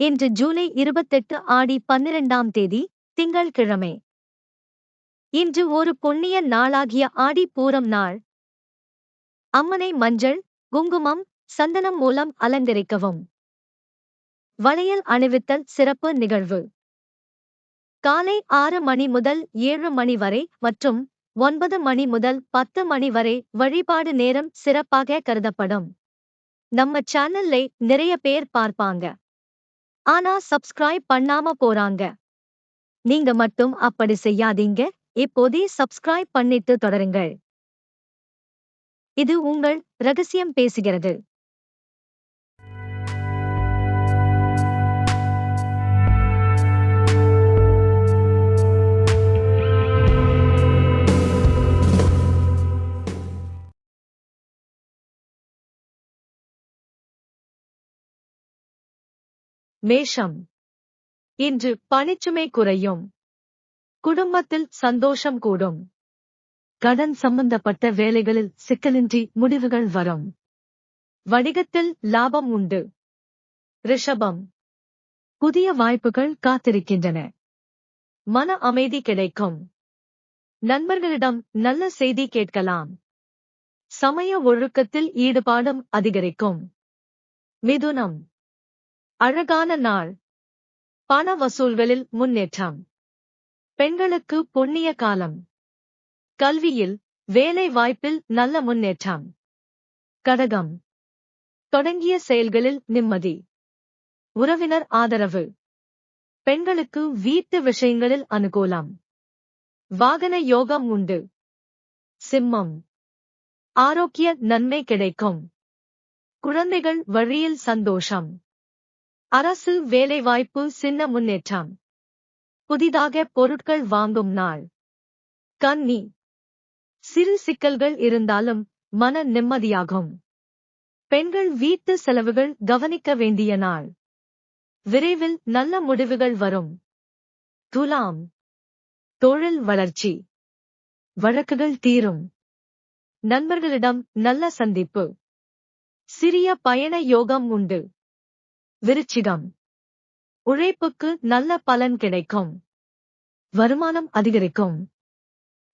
இன்று ஜூலை இருபத்தெட்டு ஆடி பன்னிரண்டாம் தேதி திங்கள்கிழமை. இன்று ஒரு புண்ணிய நாளாகிய ஆடி பூரம் நாள். அம்மனை மஞ்சள் குங்குமம் சந்தனம் மூலம் அலங்கரிக்கவும். வளையல் அணிவித்தல் சிறப்பு நிகழ்வு. காலை ஆறு மணி முதல் ஏழு மணி வரை மற்றும் ஒன்பது மணி முதல் பத்து மணி வரை வழிபாடு நேரம் சிறப்பாக கருதப்படும். நம்ம சேனல்லை நிறைய பேர் பார்ப்பாங்க. ஆனா சப்ஸ்கிரைப் பண்ணாம போறாங்க. நீங்க மட்டும் அப்படி செய்யாதீங்க. இப்போதே சப்ஸ்கிரைப் பண்ணிட்டு தொடருங்கள். இது உங்கள் ரகசியம் பேசுகிறது. மேஷம். இன்று பணிச்சுமை குறையும். குடும்பத்தில் சந்தோஷம் கூடும். கடன் சம்பந்தப்பட்ட வேலைகளில் சிக்கலின்றி முடிவுகள் வரும். வணிகத்தில் லாபம் உண்டு. ரிஷபம். புதிய வாய்ப்புகள் காத்திருக்கின்றன. மன அமைதி கிடைக்கும். நண்பர்களிடம் நல்ல செய்தி கேட்கலாம். சமய ஒழுக்கத்தில் ஈடுபாடும் அதிகரிக்கும். மிதுனம். அழகான நாள். பண வசூல்களில் முன்னேற்றம். பெண்களுக்கு புண்ணிய காலம். கல்வியில் வேலை வாய்ப்பில் நல்ல முன்னேற்றம். கடகம். தொடங்கிய செயல்களில் நிம்மதி. உறவினர் ஆதரவு. பெண்களுக்கு வீட்டு விஷயங்களில் அனுகூலம். வாகன யோகம் உண்டு. சிம்மம். ஆரோக்கிய நன்மை கிடைக்கும். குழந்தைகள் வழியில் சந்தோஷம். அரசு வேலைவாய்ப்பு சின்ன முன்னேற்றம். புதிதாக பொருட்கள் வாங்கும் நாள். கன்னி. சிறு சிக்கல்கள் இருந்தாலும் மன நிம்மதியாகும். பெண்கள் வீட்டு செலவுகள் கவனிக்க வேண்டிய நாள். விரைவில் நல்ல முடிவுகள் வரும். துலாம். தொழில் வளர்ச்சி. வழக்குகள் தீரும். நண்பர்களிடம் நல்ல சந்திப்பு. சிறிய பயண யோகம் உண்டு. விருச்சிகம். உழைப்புக்கு நல்ல பலன் கிடைக்கும். வருமானம் அதிகரிக்கும்.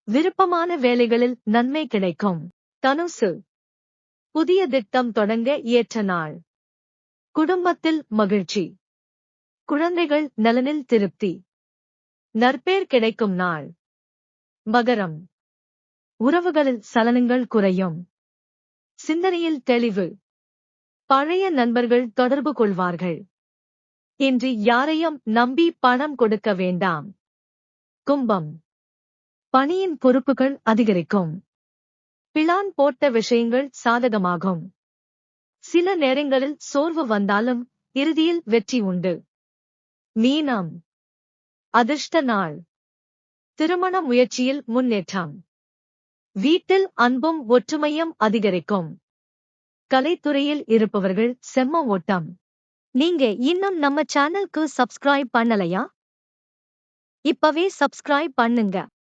விருப்பமான வேலைகளில் நன்மை கிடைக்கும். தனுசு. புதிய திட்டம் தொடங்க ஏற்ற நாள். குடும்பத்தில் மகிழ்ச்சி. குழந்தைகள் நலனில் திருப்தி. நற்பேர் கிடைக்கும் நாள். மகரம். உறவுகளில் சலனங்கள் குறையும். சிந்தனையில் தெளிவு. பழைய நண்பர்கள் தொடர்பு கொள்வார்கள். இன்று யாரையும் நம்பி பணம் கொடுக்க வேண்டாம். கும்பம். பணியின் பொறுப்புகள் அதிகரிக்கும். பிளான் போட்ட விஷயங்கள் சாதகமாகும். சில நேரங்களில் சோர்வு வந்தாலும் இறுதியில் வெற்றி உண்டு. மீனம். அதிர்ஷ்ட நாள். திருமண முயற்சியில் முன்னேற்றம். வீட்டில் அன்பும் ஒற்றுமையும் அதிகரிக்கும். கலைத்துறையில் இருப்பவர்கள் செம்ம ஓட்டம். நீங்க இன்னும் நம்ம சேனலுக்கு சப்ஸ்கிரைப் பண்ணலையா? இப்பவே சப்ஸ்கிரைப் பண்ணுங்க.